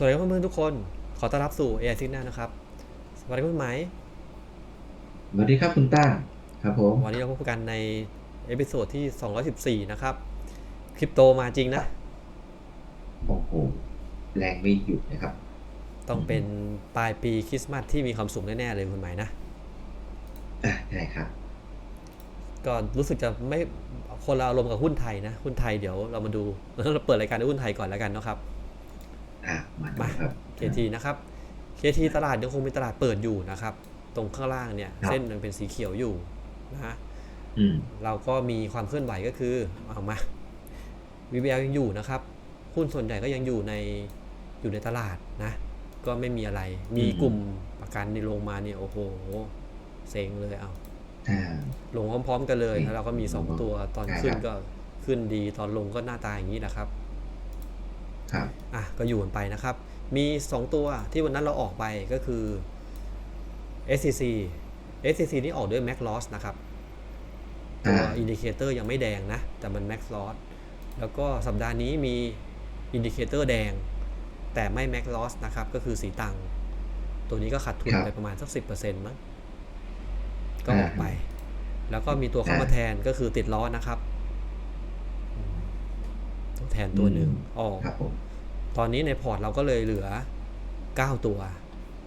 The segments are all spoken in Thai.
สวัสดีครับเพื่อนๆทุกคน ขอต้อนรับสู่ AI Signal นะครับ สวัสดีคุณไหม สวัสดีครับคุณต้า ครับผม วันนี้เราพบกันในเอพิโซดที่ 214 นะครับ คริปโตมาจริงนะ โอ้โห แรงไม่หยุดนะครับ ต้องเป็นปลายปีคริสต์มาสที่มีความสุขแน่ ๆ เลยคุณไหมนะอะได้ครับ ก็รู้สึกจะไม่คนละอารมณ์กับหุ้นไทยนะ หุ้นไทยเดี๋ยวเรามาดู เราเปิดรายการด้วยหุ้นไทยก่อนแล้วกันเนาะครับ อะมาดูมาครับ KT นะครับ KT ตลาดยังคงมีตลาดเปิดอยู่นะครับ ตรงข้างล่างเนี่ยครับเส้นมันเป็นสีเขียวอยู่นะฮะอืมเราก็มีความเคลื่อนไหวก็คือเอามา VBL ยังอยู่นะครับหุ้นส่วนใหญ่ก็ยังอยู่ในอยู่ในตลาดนะ ก็ไม่มีอะไร มีกลุ่มประกันในลงมาเนี่ยโอ้โหเซ็งเลยเอาอ่าลงพร้อมๆกันเลยอืมแล้วเราก็มี2ตัวตอนใช่ขึ้นครับก็ขึ้นดีตอนลงก็หน้าตาอย่างนี้นะครับ ครับอะก็อยู่กันไปนะครับ มี 2 ตัวที่วันนั้นเราออกไปก็คือ SCC SCC นี่ออกด้วย Mac Loss นะครับตัวอ่าอินดิเคเตอร์ยังไม่แดงนะ แต่มัน Max Loss แล้วก็สัปดาห์นี้มีอินดิเคเตอร์แดง แต่ไม่ Max Loss นะครับ ก็คือสีตังค์ตัวนี้ก็ขาดทุนครับไปประมาณสัก 10%มั้งก็ออกอ่าไป แล้วก็มีตัวเข้ามาอ่าแทนก็คือติดล้อนะครับอืมตัวแท นตัวหนึ่งออกครับผมตอนนี้ในพอร์ตเราก็เลยเหลือ 9 ตัว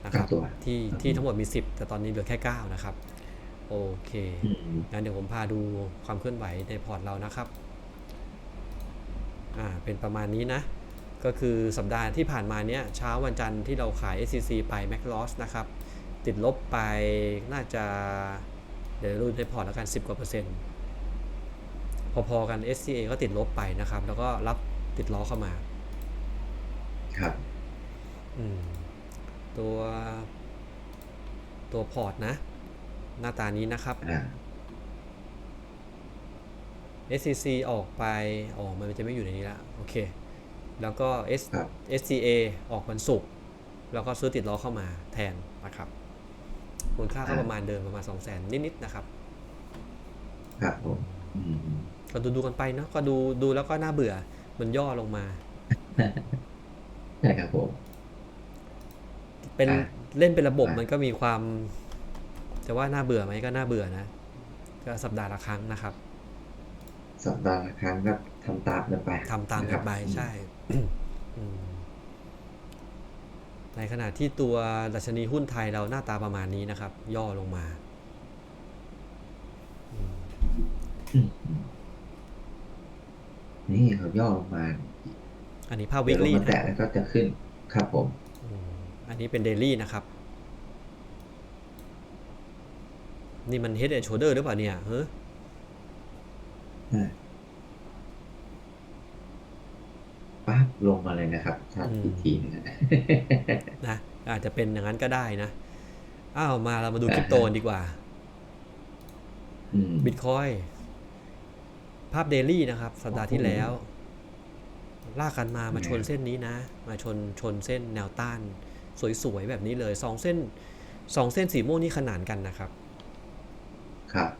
นะครับเก้าตัวที่ครับที่ทั้งหมดมี 10 แต่ตอนนี้เหลือแค่ 9 นะครับ โอเคอืมงั้นเดี๋ยวผมพาดูความเคลื่อนไหวในพอร์ตเรานะครับอ่าเป็นประมาณนี้นะ ก็คือสัปดาห์ที่ผ่านมาเนี้ยเช้าวันจันทร์ที่เราขาย SCC ไป Mac Loss นะครับ ติดลบไปน่าจะ เดี๋ยวดูในพอร์ตแล้วกัน 10 กว่าเปอร์เซ็นต์ พอๆกัน SCA ก็ติดลบไปนะครับ แล้วก็รับติดล้อเข้ามาครับอืมตัวตัวพอร์ตนะ หน้าตานี้นะครับอ่า SCC ออกไปอ๋อมันจะไม่อยู่ในนี้ละโอเค แล้วก็ S ครับ SCA ออกวันศุกร์แล้วก็ซื้อติดล้อเข้ามาแทนนะครับมูลค่าก็อ่าประมาณเดิมประมาณ2 0 0 0 0 0นิด ๆ นะครับ ครับผม อืมก็ดูดูกันไปเนาะก็ดูดูแล้วก็น่าเบื่อ มันย่อลงมาใช่ครับผมเป็นอ่าเล่นเป็นระบบอ่ามัมันก็มีความจะว่าน่าเบื่อไหมก็น่าเบื่อนะก็สัปดาห์ละครั้งนะครับ สัปดาห์ละครั้งก็ทำตามกันไปทำตามะคกัรันบไปใช่อืมในขณะที่ตัวดัชนีหุ้นไทยเราหน้าตาประมาณนี้นะครับ ย่อลงมาอืมอืม นี่เขาย่อลงมาอันนี้ภาพวิเดี๋ยกวลงฤตมาแตะแล้วก็จะขึ้นครับผม อันนี้เป็นเดลี่นะครับ นี่มัน Head and Shoulder หรือเปล่าเนี่ยเฮ้ยอ่าปั๊บลงมาเลยนะครับชัดอีกทีหนึงนะนะอาจจะเป็นอย่างนั้นก็ได้นะ อ้าว มาเรามาดูคริปโตกันดีกว่าอืมบิตคอย ภาพเดลี่นะครับ สัปดาห์ที่แล้ว ลากกันมามาชนเส้นนี้นะ มาชนชนเส้นแนวต้าน สวยๆ แบบนี้เลยสองเส้นสองเส้นสีม่วงนี่ขนานกันนะครับ ครับ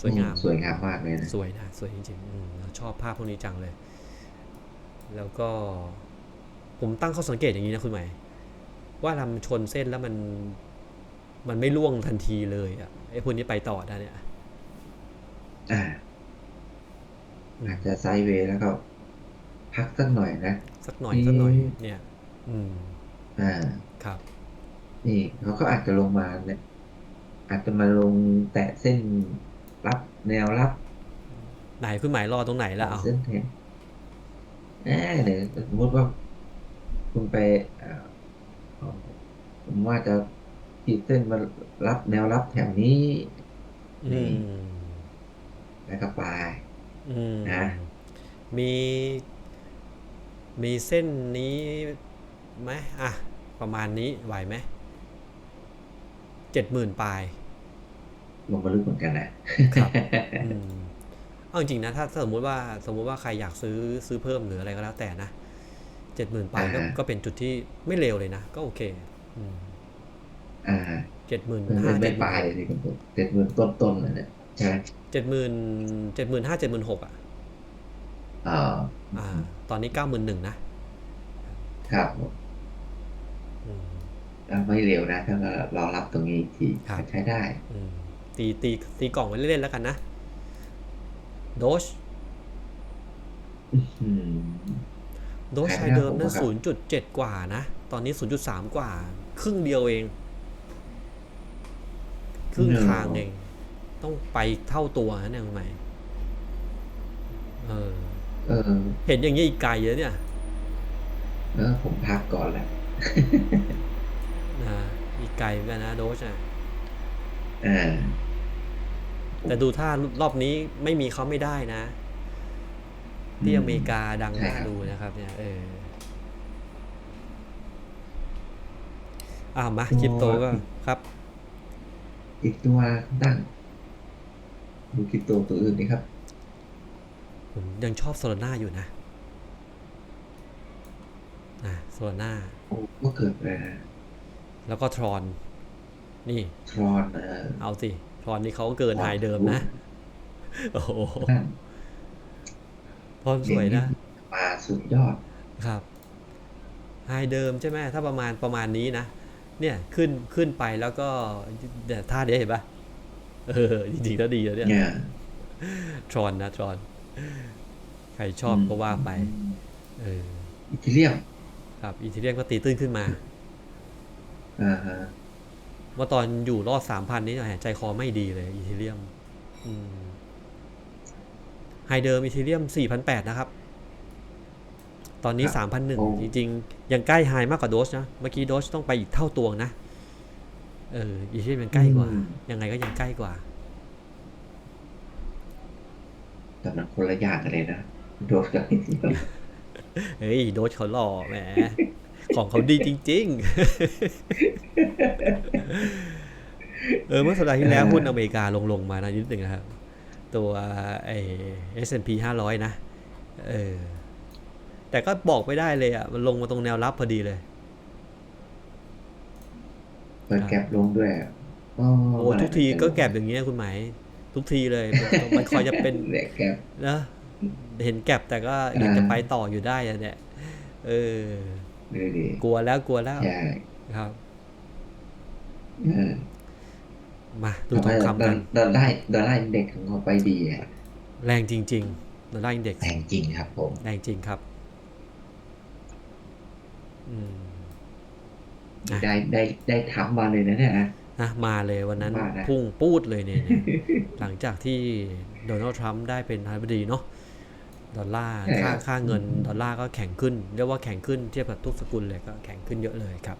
สวยงาม สวยงามมากเลยนะสวยนะสวยจริงๆอืมเราชอบภาพพวกนี้จังเลย แล้วก็ ผมตั้งข้อสังเกตอย่างนี้นะคุณหมายว่าลำชนเส้นแล้วมันมันไม่ล่วงทันทีเลยอะไอ้พวกนี้ไปต่อได้เนี่ย อ่าอืมอาจจะไซด์เวย์แล้วก็ พักสักหน่อยนะ สักหน่อยสักหน่อยเนี่ย อืม อ่า ครับ นี่เขาก็อาจจะลงมาเนี่ยอาจจะมาลงแตะเส้นรับแนวรับ ไหนคุณหมายรอตรงไหนแล้วเอาเส้นแทนแอบเดี๋ยวสมมติว่า คุณไปอ่าเอาผมว่าจะขีดเส้นมารับแนวรับแถวนี้ อืม แล้วก็ไปอืม นะมีมีเส้นนี้ไหมอะ ประมาณนี้ไหวไหมเจ็ดหมื่นปลาย ลงมาลึกเหมือนกันนะครับอืมเอาจริงๆนะถ้าสมมุติว่าสมมุติว่าใครอยากซื้อซื้อเพิ่มหรืออะไรก็แล้วแต่นะเจ็ดหมื่นปลายก็อ่าฮะก็เป็นจุดที่ไม่เลวเลยนะ ก็โอเคอ่าเจ็ดหมื่นมันห้าไม่เจ็ดหปมื่ลายนเลยสิคุณเจ็ดหมื่นต้นต้นๆเลยเนี่ย ใช่ไหมเจ็ดหมื่นเจ็ดหมื่นห้าเจ็ดหมื่นหกอะอ่าอ่า ตอนนี้เก้าหมื่นหนึ่งนะครับผมอืมแล้วไม่เร็วนะถ้าเรารอรับตรงนี้อีกทีครับก็ใช้ได้อืมตีตีตีกล่องไว้เล่นๆแล้วกันนะ โดชอืมโดชขายไทไม่ยได้เดิมผมนั่นว่าครับศูนย์จุดเจ็ดกว่านะ ตอนนี้ศูนย์จุดสามกว่า ครึ่งเดียวเอง ครึ่งทางเอง ต้องไปเท่าตัวนะเนี่ยคุณใหม่เออเออ เห็นอย่างนี้อีกไกลเยอะเนี่ยเออผมพักก่อนแหละนะอีกไกลเหมือนกันนะโดชอะอ่าแต่ดูท่ารอบนี้ไม่มีเขาไม่ได้นะ ที่อเมริกาดังใช่น่าครับดูนะครับ เนี่ย เอออ้าวมาคริปโตก็ครับ อีกตัวตั้ง ดูคริปโตตัวอื่นนี่ครับ ผมยังชอบโซลาร่าอยู่นะนะโซลาร่าโอ้ก็เกิดอะไรนะแล้วก็ทรอน นี่ ทรอนเออเอาสิ ทรอนนี่เขาเกินไฮเดิมนะ โอ้โหนั่นทรอนสวยนะมาสุดยอด ครับไฮเดิมใช่ไหมถ้าประมาณประมาณนี้นะ เนี่ยขึ้นขึ้นไปแล้วก็เนี่ยท่าเดียวเห็นปะ เออจริงๆแล้วดีแล้วเนี่ยเนี่ยทรอนนะทรอน ใครชอบก็ว่าไป เอออิตาเลียมครับอีทีเรียมก็ตีตื้นขึ้นมาอ่าฮะเมื่อตอนอยู่รอดสามพันนี้แหมใจคอไม่ดีเลยอีทีเรียมอืมไฮเดิมอีทีเรียมสี่พันแปดนะครับ ตอนนี้สามพันหนึ่งจริง ๆ ยังใกล้ไฮมากกว่าโดสนะ เมื่อกี้โดสต้องไปอีกเท่าตัวนะ เอออีทีเรียมยังใกล้กว่า ยังไงก็ยังใกล้กว่า แต่มันคนละอย่างกันเลยนะ โดสกับอิตาเลียมเฮ้ยโดสเขาหล่อแหมของเขาดีจริง ๆ เออเมื่อสัปดาห์ที่แล้วหุ้นอเมริกาลงลงๆมานะนิดหนึ่งนะครับ ตัวไอ S&P 500นะ เออ แต่ก็บอกไม่ได้เลยอะ มันลงมาตรงแนวรับพอดีเลย เปิดแก็บลงด้วยโอ้โอ้ทุกทีก็แก็บอย่างเงี้ยคุณหมายทุกทีเลยมันคอยจะเป็นแหละแก็บนะเห็นแก็บแต่ก็ยังจะไปต่ออยู่ได้อะเนี่ยเออดูดิกลัวแล้วกลัวแล้วใช่ครับเออมาดูทองคำกันดอลลาร์ดอลลาร์อินเด็กซ์ของเราไปดีอะแรงจริงๆดอลลาร์อินเด็กซ์แพงจริงครับผมแรงจริงครับ อืมอะ ได้ได้ได้ทำมาเลยนะเนี่ยนะนะมาเลยวันนั้นว่านะพุ่งปูดเลยเนี่ยเนี่ยหลังจากที่โดนัลด์ทรัมป์ได้เป็นประธานาธิบดีเนาะดอลลาร์ค่าค่าเงินดอลลาร์ก็แข็งขึ้น เรียกว่าแข็งขึ้นเทียบกับทุกสกุลเลยก็แข็งขึ้นเยอะเลยครับ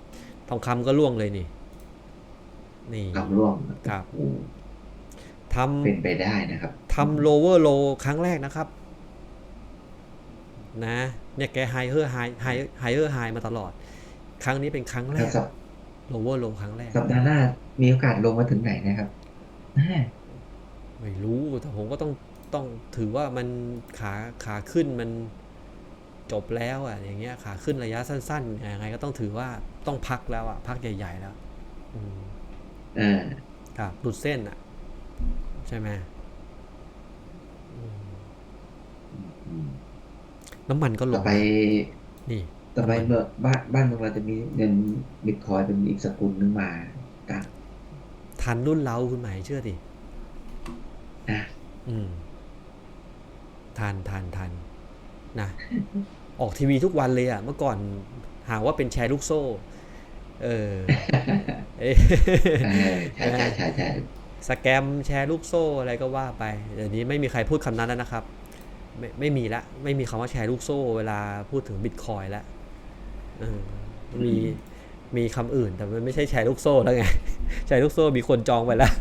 ทองคำก็ร่วงเลยนี่ นี่กำร่วงครับโอ้ทำเป็นไปได้นะครับทำ lower low ครั้งแรกนะครับ นะ เนี่ยแก higher high high higher high มาตลอด ครั้งนี้เป็นครั้งแรแล้วกสัป lower low ครั้งแรกสัปดาห์หน้ามีโอกาสลงมาถึงไหนนะครับแม่ไม่รู้แต่ผมก็ต้องต้องถือว่ามันขาขาขึ้นมันจบแล้วอะ อย่างเงี้ยขาขึ้นระยะสั้นๆยังไงก็ต้องถือว่าต้องพักแล้วอะ พักใหญ่ๆแล้วอืมอ่าครับหลุดเส้นอะ ใช่ไหมอืมอืมน้ำมันก็ลต่องไปนี่ ต่อไปเมื่อบ้านบ้านเมืองเราจะมีเงินบิตคอยเป็นอีกสกุลนึงมาตั้งทันรุ่นเราคุณหมายเชื่อดินะอืมทันทันทันนะออกทีวีทุกวันเลยอะ เมื่อก่อนหาว่าเป็นแชร์ลูกโซ่เออเอ้ยเออใช่ใช่ใช่ใช่สแกมแชร์ลูกโซ่อะไรก็ว่าไปเดี๋ยวนี้ไม่มีใครพูดคำนั้นแล้วนะครับ ไม่ไม่มีละ ไม่มีคำว่าแชร์ลูกโซ่ เวลาพูดถึงบิตคอยแล้วเออ มีมีคำอื่นแต่มันไม่ใช่แชร์ลูกโซ่แล้วไงแชร์ลูกโซ่มีคนจองไปแล้ว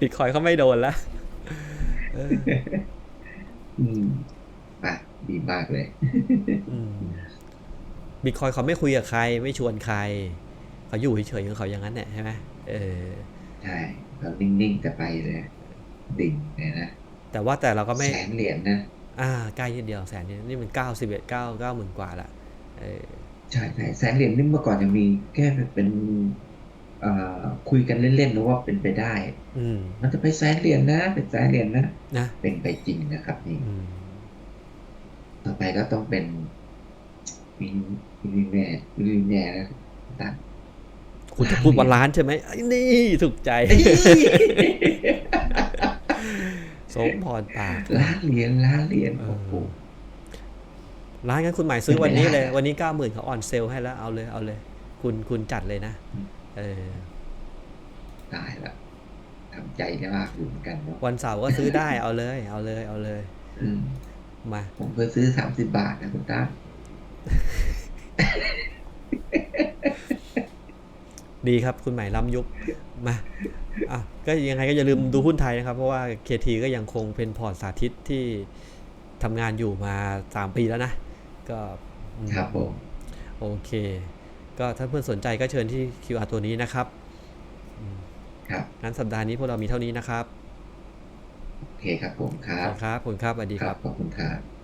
บิตคอยเขาไม่โดนแล้วเอออืมอะดีมากเลยบิตคอยเขาไม่คุยกับใคร ไม่ชวนใคร เขาอยู่เฉยๆของเขาอย่างนั้นเนี่ยใช่ไหมเออใช่เรานิ่งๆแต่ไปเลยดิ่งเลยนะแต่ว่าแต่เราก็ไม่แสนเหรียญนะ อ่าใกล้นิดเดียวแสนนี่นี่มันเก้าสิบเอ็ดเก้าเก้าหมื่นกว่าละเออใช่ใช่แสนเหรียญนี่เมื่อก่อนยังมีแค่เป็นเอ่อคุยกันเล่นๆนะว่าเป็นไปได้ อืมมันจะไปแสนเหรียญนะเป็นแสนเหรียญนะนะ เป็นไปจริงนะครับนี่อืมตต่อไปก็ต้องเป็นวินวินแน่วินแน่นะตั้งคุณจะพูดว่าล้านใช่ไหมไอ้นี่ถูกใจ สมพรปากล้านเหรียญล้านเหรียญเออโอ้โหร้านงั้นคุณหมายซื้อวันนี้เลยเป็นไปได้วันนี้เก้าหมื่นเขาออนเซลให้แล้วเอาเลยเอาเลย คุณคุณจัดเลยนะอืมเออตายละทำใจได้มากอยู่เหมือนกันเนาะวันเสาร์ก็ซื้อได้เอาเลย เอาเลยเอาเลยอืมมา ผมเคยซื้อสามสิบบาทนะคุณตั้ง ดีครับคุณหมายล้ำยุคมาอะก็ยังไงก็อย่าลืมดูหุ้นไทยนะครับ เพราะว่า KT ก็ยังคงเป็นพอร์ตสาธิตที่ทำงานอยู่มา3ปีแล้วนะ ก็อืมครับผมโอเค ก็ถ้าเพื่อนสนใจก็เชิญที่ QR ตัวนี้นะครับครับงั้นสัปดาห์นี้พวกเรามีเท่านี้นะครับ โอเคครับผมครัขบอบคุณครับ ขอบคุณครับสวัสดีคครัรับบขอบคุณครับ